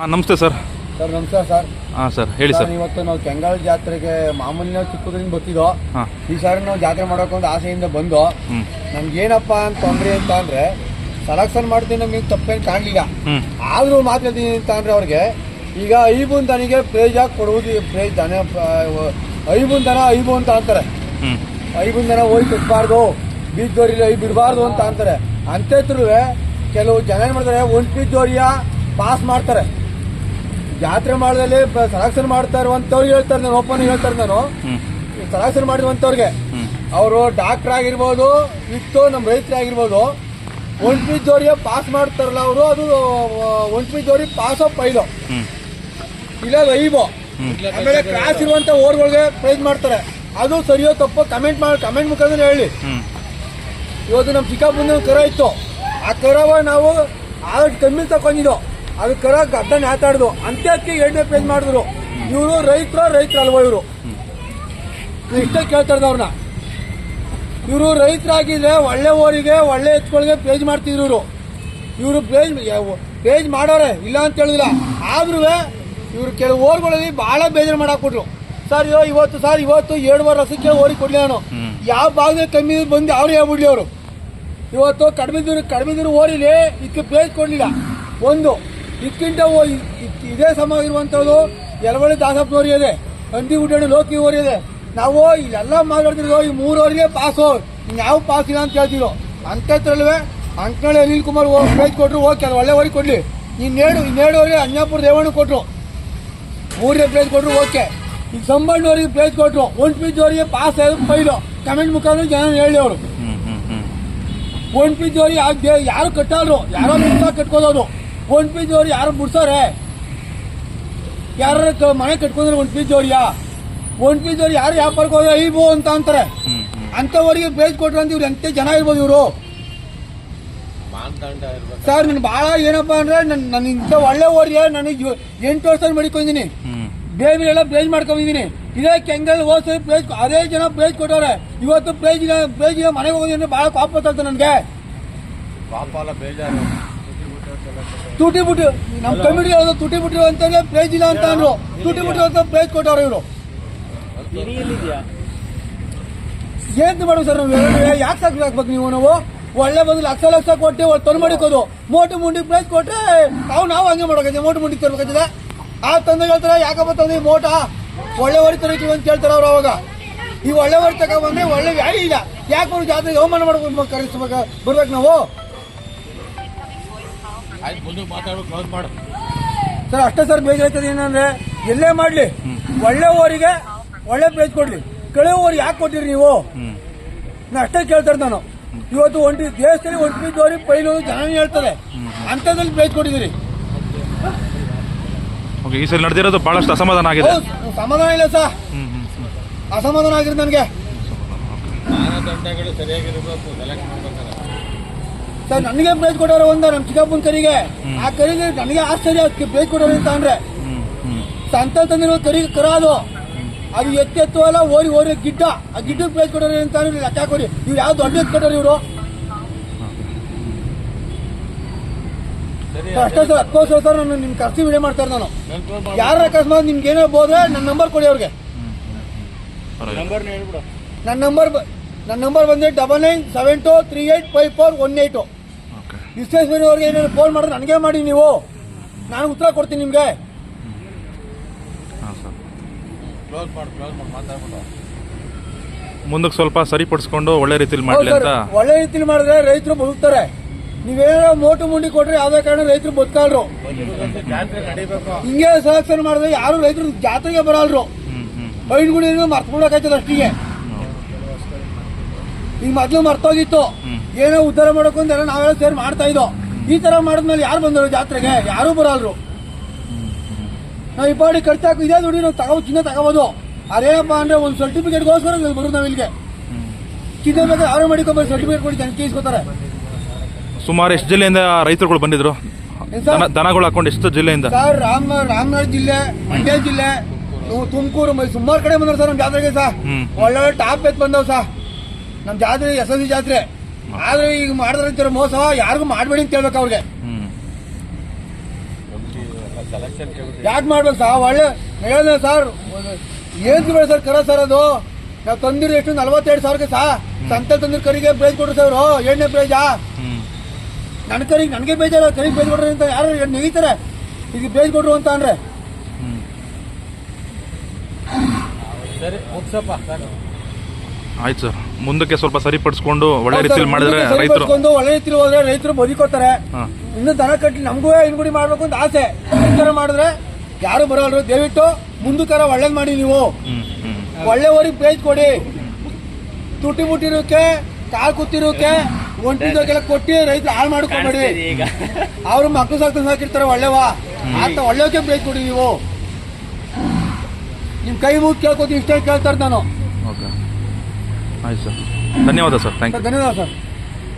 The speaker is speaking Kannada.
ಹಾಂ ನಮಸ್ತೆ ಸರ್. ಸರ್ ನಮಸ್ಕಾರ ಸರ್. ಹಾಂ ಸರ್ ಹೇಳಿ ಸರ್ ಇವತ್ತು ನಾವು ಕೆಂಗಾಲ್ ಜಾತ್ರೆಗೆ ಮಾಮೂಲಿ ನಾವು ಚಿಕ್ಕದ್ರಿಂದ ಬರ್ತಿದ್ದೋ ಈ ಸಾರಿ ನಾವು ಜಾತ್ರೆ ಮಾಡೋಕೆ ಒಂದು ಆಸೆಯಿಂದ ಬಂದು ನಮ್ಗೇನಪ್ಪ ಅಂತ ತೊಂದರೆ ಅಂತ ಅಂದ್ರೆ ಸೆಲೆಕ್ಷನ್ ಮಾಡ್ತೀನಿ ನಮ್ಗೆ ತಪ್ಪೇನು ಕಾಣಲಿಲ್ಲ. ಆದ್ರೂ ಮಾತಾಡ್ತೀನಿ ಅಂತ ಅಂದ್ರೆ ಅವ್ರಿಗೆ ಈಗ ಐಬುನ್ ದನಿಗೆ ಪ್ರೈಜ್ ಆಗಿ ಕೊಡುವುದು ಪ್ರೈಜ್ ದನ ಐಬುನ್ ದನ ಐಬು ಅಂತ ಅಂತಾರೆ. ಐಬುನ್ ದನ ಹೋಗಿ ಕಟ್ಬಾರ್ದು ಬೀಜದೋರಿ ಐ ಬಿಡಬಾರ್ದು ಅಂತ ಅಂತಾರೆ. ಅಂತೆತ್ರೂ ಕೆಲವು ಜನ ಏನ್ ಮಾಡ್ತಾರೆ ಒಂದು ಜೋರಿಯ ಪಾಸ್ ಮಾಡ್ತಾರೆ. ಜಾತ್ರೆ ಮಾಡದಲ್ಲಿ ಸೆಲೆಕ್ಷನ್ ಮಾಡ್ತಾ ಇರುವಂತವ್ರಿಗೆ ಹೇಳ್ತಾರೆ ನಾನು ಓಪನ್ ಹೇಳ್ತಾರೆ ನಾನು. ಹ್ಞೂ ಮಾಡಿರುವಂತವ್ರಿಗೆ ಅವರು ಡಾಕ್ಟರ್ ಆಗಿರ್ಬೋದು ಇತ್ತು ನಮ್ಮ ರೈತರಾಗಿರ್ಬೋದು ಪೀಸ್ ಜೋರಿಗೆ ಪಾಸ್ ಮಾಡ್ತಾರಲ್ಲ ಅವರು ಅದು ಒಂದು ಪೀಸ್ ಆಫ್ ಐದು ಇಲ್ಲ ಐಬೋ ಆಮೇಲೆ ಕ್ರಾಸ್ ಇರುವಂತ ಓರ್ಗಳಿಗೆ ಪ್ರೈಸ್ ಮಾಡ್ತಾರೆ. ಅದು ಸರಿಯೋ ತಪ್ಪು ಕಮೆಂಟ್ ಮಾಡಿ ಕಮೆಂಟ್ ಮುಖಾಂತರ ಹೇಳಿ. ಇವತ್ತು ನಮ್ಮ ಚಿಕ್ಕಪ್ಪನ ಕರ ಇತ್ತು. ಆ ಕರವ ನಾವು ಆದಷ್ಟು ಕಮ್ಮಿ ತಗೊಂಡಿದ್ದು ಅದು ಕರ ಗಡ್ಡ ನೇತಾಡ್ದು ಅಂತ್ಯಕ್ಕೆ ಎರಡನೇ ಪೇಜ್ ಮಾಡಿದ್ರು. ಇವರು ರೈತರು ರೈತರು ಅಲ್ವಾ ಇವರು. ಇಷ್ಟೇ ಕೇಳ್ತಾ ಇದ್ದವ್ರನ್ನ ಇವರು ರೈತರಾಗಿದ್ರೆ ಒಳ್ಳೆ ಓರಿಗೆ ಒಳ್ಳೆ ಎತ್ಕೊಳಗೆ ಪೇಜ್ ಮಾಡ್ತಿದ್ರು ಇವರು. ಇವರು ಪೇಜ್ ಪೇಜ್ ಮಾಡೋರೆ ಇಲ್ಲ ಅಂತ ಹೇಳಿಲ್ಲ ಆದ್ರೂ ಇವರು ಕೆಲವು ಓರ್ಗಳಲ್ಲಿ ಬಹಳ ಬೇಜಾರು ಮಾಡಾಕ್ಬಿಟ್ರು ಸರ್ ಇವ ಇವತ್ತು ಸರ್ ಇವತ್ತು ಏಳುವರೆ ವರ್ಷಕ್ಕೆ ಓರಿ ಕೊಡ್ಲಿ ನಾನು. ಯಾವ ಭಾಗದ ಕಮ್ಮಿ ಬಂದು ಅವ್ರು ಹೇಳ್ಬಿಡ್ಲಿ ಅವರು. ಇವತ್ತು ಕಡಿಮೆ ದೂರ ಕಡಿಮೆ ದೂರ ಓರಿಲಿ ಇದಕ್ಕೆ ಪೇಜ್ ಕೊಡ್ಲಿಲ್ಲ. ಒಂದು ಇದಕ್ಕಿಂತ ಇದೇ ಸಮ ಇರುವಂಥದ್ದು ಯಲವಳ್ಳಿ ದಾಸಪ್ಪನವ್ರಿಗೆ ಇದೆ. ಹಂದಿ ಗುಡ್ಡಣ್ಣು ಲೋಕಿ ಓರಿದೆ ನಾವು ಇಲ್ಲೆಲ್ಲ ಮಾತಾಡ್ತಿರೋ ಈ ಮೂರವರಿಗೆ ಪಾಸು ಯಾವ ಪಾಸ್ ಇಲ್ಲ ಅಂತ ಹೇಳ್ತಿರೋ ಅಂಥದ್ರಲ್ವೇ ಅಂಕಣಿ ಅನಿಲ್ ಕುಮಾರ್ ಪ್ರೈಸ್ ಕೊಟ್ಟರು ಓಕೆ ಅದು ಒಳ್ಳೆ ಓರಿ ಕೊಡ್ಲಿ. ಇನ್ನೇಳು ಇನ್ನೇಳುವರೆಗೆ ಅನ್ಯಾಪುರ ದೇವಣ್ಣ ಕೊಟ್ಟರು ಮೂರನೇ ಪ್ಲೇಸ್ ಕೊಟ್ಟರು ಓಕೆ. ಈಗ ಸಂಬಂಧವರಿಗೆ ಪ್ಲೇಸ್ ಕೊಟ್ಟರು ಒನ್ ಪಿಚ್ ಅವರಿಗೆ ಪಾಸ್ ಆಯ್ತು ಫೈಲು. ಕಮೆಂಟ್ ಮುಖಾಂತರ ಜನ ಹೇಳಿ ಅವರು. ಒನ್ ಪಿಚ್ ಅವ್ರಿಗೆ ಯಾರು ಕಟ್ಟಲ್ರು ಯಾರೋ ಕಟ್ಕೋದವ್ರು ಒಂದ್ ಪಿ ಜೋರಿ ಯಾರು ಬಿಡ್ಸೋರೆ ಯಾರ ಮನೆ ಕಟ್ಕೊಂಡ್ರೆ ಒಂದ್ ಪೀಸ್ ಜೋರಿಯಾ ಒಂದ್ ಪೀಸ್ ಜೋರಿ ಯಾರು ವ್ಯಾಪಾರಕ್ಕೆ ಹೋದ್ರೆ ಐಬೋ ಅಂತ ಅಂತಾರೆ. ಅಂತವರಿಗೆ ಬೇಜ್ ಕೊಟ್ರು ಅಂತ ಇವ್ರು ಎಂತ ಜನ ಇರ್ಬೋದು ಇವರು? ಸರ್ ನನ್ ಬಹಳ ಏನಪ್ಪಾ ಅಂದ್ರೆ ನನ್ನ ಇಂಥ ಒಳ್ಳೆ ಓರಿಯ ನನಗೆ ಎಂಟು ವರ್ಷ ಮಡಿಕೊಂಡಿದ್ದೀನಿ. ಎಲ್ಲ ಪ್ಲೇಸ್ ಮಾಡ್ಕೊಂಡಿದ್ದೀನಿ. ಇದೇ ಕೆಂಗಲ್ ಹೋದ ಪ್ಲೇಸ್ ಅದೇ ಜನ ಪ್ಲೇಸ್ ಕೊಟ್ಟವ್ರೆ. ಇವತ್ತು ಪ್ಲೇಸ್ ಇಲ್ಲ ಮನೆಗೆ ಹೋಗೋದ್ರೆ ಬಹಳ ಕಾಪ ಅಲ್ಲ ನನಗೆ. ತುಟಿ ಬಿಟ್ಟು ನಮ್ಮ ಕಮಿಟಿ ಅವರು ತುಟಿ ಬಿಟ್ಟಿರೋ ಅಂತಂದ್ರೆ ಪ್ರೈಜ್ ಇಲ್ಲ ಅಂತ ಅಂದ್ರು. ತುಟಿ ಬಿಟ್ಟಿರೋ ಅಂತ ಪ್ರೈಜ್ ಕೊಟ್ಟವ್ರು ಇವರು. ಏನ್ ಮಾಡೋದು ಸರ್ ನಾವು? ಯಾಕೆ ಸಾಕು ಹಾಕ್ಬೇಕು ನೀವು ನಾವು? ಒಳ್ಳೆ ಬದಲು ಲಕ್ಷ ಲಕ್ಷ ಕೊಟ್ಟು ತಂದು ಮಾಡಿಕೋದು ಮೋಟು ಮುಂಡಿ ಪ್ರೈಸ್ ಕೊಟ್ರೆ ನಾವು ನಾವು ಹಂಗೆ ಮಾಡೋಕೆ ಮೋಟು ಮುಂಡಿ ತರ್ಬೇಕಾಗಿದೆ ಆ ತಂದೆ ಹೇಳ್ತಾರೆ ಯಾಕಪ್ಪ ತಂದೆ ಮೋಟ? ಒಳ್ಳೆ ಹೊರಿ ತರೀತೀವಿ ಅಂತ ಹೇಳ್ತಾರೆ ಅವ್ರು ಅವಾಗ. ಈ ಒಳ್ಳೆ ಹೊರಿ ತಗೊಂಡ್ರೆ ಒಳ್ಳೆ ವ್ಯಾಲಿ ಇಲ್ಲ. ಯಾಕೆ ಅವ್ರು ಜಾತ್ರೆಗೆ ಅವಮಾನ ಮಾಡ್ಬೇಕು ಕರೆಸ್ಬೇಕು ಬರ್ಬೇಕು ನಾವು? ಸರ್ ಅಷ್ಟೇ ಸರ್ ಬೇಜಾಯ್ತದೆ ಏನಂದ್ರೆ ಎಲ್ಲೇ ಮಾಡ್ಲಿ ಒಳ್ಳೆ ಊರಿಗೆ ಒಳ್ಳೆ ಪ್ರೈಸ್ ಕೊಡ್ಲಿ. ಕಳೆ ಊರಿಗೆ ಯಾಕೆ ಕೊಟ್ಟಿರಿ ನೀವು? ನಾ ಅಷ್ಟೇ ಕೇಳ್ತಾರೆ ನಾನು. ಇವತ್ತು ಒಂಟಿ ದೇಶದಲ್ಲಿ ಒಂಟಿ ಜೋರಿ ಪೈಲು ಜನ ಹೇಳ್ತಾರೆ. ಅಂತದಲ್ಲಿ ಪ್ರೈಸ್ ಕೊಟ್ಟಿದ್ದೀರಿ. ಓಕೆ ಈ ಸಲ ನಡೆದಿರೋದು ಬಹಳಷ್ಟು ಅಸಮಾಧಾನ ಆಗಿದೆ. ಸಮಾಧಾನ ಇಲ್ಲ ಸರ್. ಹ್ಞೂ ನನಗೆ. ಮಾನದಂಡಗಳು ಅಸಮಾಧಾನ ಆಗಿರೋದು ನನಗೆ ಸರ್ ನನಗೆ ಪ್ರೈಸ್ ಕೊಡೋರು ಒಂದ ನಮ್ಮ ಚಿಕ್ಕಪ್ಪನ ಕರಿಗೆ ಆ ಕರಿಗೆ ನನಗೆ ಆಶ್ಚರ್ಯ ಅದಕ್ಕೆ ಪ್ರೈಸ್ ಕೊಡೋರು ಅಂತ ಅಂದ್ರೆ. ಸಂತ ತಂದಿರೋ ಕರಿಗೆ ಕರ ಅದು ಅದು ಎತ್ತೆತ್ತು ಅಲ್ಲ ಓರಿ ಓರಿ ಗಿಡ್ಡ. ಆ ಗಿಡ್ಡ ಪ್ರೈಸ್ ಕೊಡೋರು ಅಂತ ಅಂದ್ರೆ ಲೆಕ್ಕ ಕೊಡಿ. ಇವ್ರು ಯಾವ ದೊಡ್ಡ ಎತ್ತು ಕೊಟ್ಟವ್ರು ಇವರು? ಅಷ್ಟೇ ಸರ್ ಹತ್ತು ಸರ್ ನಾನು ನಿಮ್ ಖರ್ಚು ವಿಡಿಯೋ ಮಾಡ್ತಾರೆ ನಾನು. ಯಾರ ಅಕಸ್ಮಾತ್ ನಿಮ್ಗೆ ಏನೋ ಬೋದ್ರೆ ನನ್ನ ನಂಬರ್ ಕೊಡಿ ಅವ್ರಿಗೆ. ನನ್ನ ನಂಬರ್ ನನ್ನ ನಂಬರ್ ಬಂದ್ರೆ double nine seven two three eight five four one eight okay Vishweshwari ಅವ್ರಿಗೆ ಏನಾದ್ರು ಫೋನ್ ಮಾಡಿದ್ರೆ ನನಗೆ ಮಾಡಿ ನೀವು. ನಾನು ಉತ್ತರ ಕೊಡ್ತೀನಿ ನಿಮಗೆ. ಹಾಂ ಸರ್. ಮುಂದಕ್ಕೆ ಸ್ವಲ್ಪ ಸರಿಪಡಿಸ್ಕೊಂಡು ಒಳ್ಳೆ ರೀತಿಲಿ ಮಾಡಲಿ ಅಂತ? ಒಳ್ಳೆ ರೀತಿಲಿ ಮಾಡಿದ್ರೆ ರೈತರು ಬದುಕ್ತಾರೆ. ನೀವೇನೋ ಮೋಟು ಮುಂಡಿ ಕೊಟ್ರೆ ಯಾವ್ದೇ ಕಾರಣ ರೈತರು ಬದುಕಾಳ್ರು ಹಿಂಗೆ ಸೆಲೆಕ್ಷನ್ ಮಾಡಿದ್ರೆ ಯಾರು ರೈತರು ಜಾತ್ರೆಗೆ ಬರಲ್ರು. ಬೈನ್ಗುಡಿ ಮರ್ತ್ಬಿಡಕಾಯ್ತದ ಅಷ್ಟಿಗೆ. ಈಗ ಮೊದ್ಲು ಮರ್ತೋಗಿತ್ತು. ಏನೋ ಉದ್ಧಾರ ಮಾಡೋಕು ಎಲ್ಲ ನಾವೆಲ್ಲ ಸೇರಿ ಮಾಡ್ತಾ ಇದ್ದೋ. ಈ ತರ ಮಾಡಿದ್ಮೇಲೆ ಯಾರು ಬಂದರು ಜಾತ್ರೆಗೆ? ಯಾರು ಬರಲ್ರು. ನಾವು ಈ ಬಾಡಿ ಖರ್ಚು ಹಾಕಿ ಇದೇ ದುಡ್ಡು ನಾವು ತಗೋ ಚಿನ್ನ ತಗೋಬೋದು. ಅದೇನಪ್ಪ ಅಂದ್ರೆ ಒಂದು ಸರ್ಟಿಫಿಕೇಟ್ಗೋಸ್ಕರ ಗೋಸ್ಕರ ಬರೋದು ನಾವು ಇಲ್ಲಿಗೆ. ಚಿನ್ನ ಬೇಕಾದ್ರೆ ಯಾರು ಮಾಡಿಕೊಂಡ್ರೆ ಸರ್ಟಿಫಿಕೇಟ್ ಕೊಡಿ ಜನ ಕೇಸ್ಕೋತಾರೆ. ಸುಮಾರು ಎಷ್ಟು ಜಿಲ್ಲೆಯಿಂದ ರೈತರುಗಳು ಬಂದಿದ್ರು? ದನಗಳು ಹಾಕೊಂಡು ಎಷ್ಟು ಜಿಲ್ಲೆಯಿಂದ? ಸರ್ ರಾಮ ರಾಮನಗರ ಜಿಲ್ಲೆ ಮಂಡ್ಯ ಜಿಲ್ಲೆ ತುಮಕೂರು ಸುಮಾರು ಕಡೆ ಬಂದ್ರು ಸರ್ ನಮ್ಮ ಜಾತ್ರೆಗೆ ಸರ್. ಒಳ್ಳೆ ಒಳ್ಳೊಳ್ಳೆ ಟಾಪ್ ಎತ್ ಬಂದವ್ ಸರ್. ನಮ್ಮ ಜಾತ್ರೆ, ಎಸ್ ಎಸ್ ಜಾತ್ರೆ. ಆದ್ರೆ ಈಗ ಮಾಡಿದ್ರೆ ಮೋಸ, ಯಾರಿಗೂ ಮಾಡಬೇಡಿ ಅಂತ ಹೇಳ್ಬೇಕು ಅವ್ರಿಗೆ. ಯಾಕೆ ಮಾಡ್ಬೇಕು ಸಾ ಒಳ್ಳೆ ಹೇಳ ಸರ್, ಏನ್ ಬೇಡ ಸರ್ ಕರ ಸರ್ ಅದು? ನಾವು ತಂದಿರೋ ಎಷ್ಟು? ನಲ್ವತ್ತೆರಡು ಸಾವಿರಕ್ಕೆ ಸಾ? ಸಂತೆ ತಂದಿರ ಕರಿಗೆ ಪ್ರೈಸ್ ಕೊಡ್ರಿ ಸರ್ ಎಣ್ಣೆ ಪ್ರೈಜಾ ನನ್ನ ಕರಿಗೆ, ನನಗೆ ಬೇಜಾರ ಕರಿಗೆ ಪ್ರೈಸ್ ಕೊಡ್ರಿ ಅಂತ ಯಾರು ನೆಗಿತಾರೆ? ಈಗ ಪ್ರೈಸ್ ಕೊಡ್ರು ಅಂತ ಅಂದ್ರೆ. ಹ್ಞೂ ಆಯ್ತು ಸರ್. ಮುಂದಕ್ಕೆ ಸ್ವಲ್ಪ ಸರಿಪಡಿಸ್ಕೊಂಡು ಒಳ್ಳೆ ರೀತಿಯಲ್ಲಿ ಸರ್, ಮಾಡಿದ್ರೆ ರೈತರು ಒಳ್ಳೆ ರೀತಿ ಹೋದ್ರೆ ರೈತರು ಬದುಕೋತಾರೆ. ಇನ್ನು ದನ ಕಟ್ಟಿ ನಮಗೂ ಇನ್ಗುಡಿ ಮಾಡ್ಬೇಕು ಅಂತ ಆಸೆ. ಈ ತರ ಮಾಡಿದ್ರೆ ಯಾರು ಬರೋಲ್ರು? ದಯವಿಟ್ಟು ಮುಂದಕ್ಕಾರ ಒಳ್ಳೇದ್ ಮಾಡಿ ನೀವು. ಒಳ್ಳೆ ಊರಿಗೆ ಒಳ್ಳೆವರಿಗೆ ಪ್ರೈಸ್ ಕೊಡಿ. ತುಟಿ ಮುಟ್ಟಿರೋಕೆ ಕಾಲ್ ಕೂತಿರೋಕೆ ಒಂಟಿದೋಕೆಲ್ಲ ಕೊಟ್ಟಿ ರೈತರು ಹಾಳು ಮಾಡ್ಕೊಬೇಡಿ ಅವ್ರ ಮಕ್ಕಳು ಸಾಕು ಸಾಕಿರ್ತಾರೆ ಒಳ್ಳೆವಾ ಅಂತ ಒಳ್ಳೆವಕ್ಕೆ ಪ್ರೈಸ್ ಕೊಡಿ ನೀವು. ನಿಮ್ ಕೈ ಮುಗಿ ಕೇಳ್ಕೊತೀನಿ ಇಷ್ಟೇ ಕೇಳ್ತಾರೆ ನಾನು. ಓಕೆ. ಆಯ್ತು ಸರ್. ಧನ್ಯವಾದ ಸರ್. ಥ್ಯಾಂಕ್ ಯು ಧನ್ಯವಾದ ಸರ್.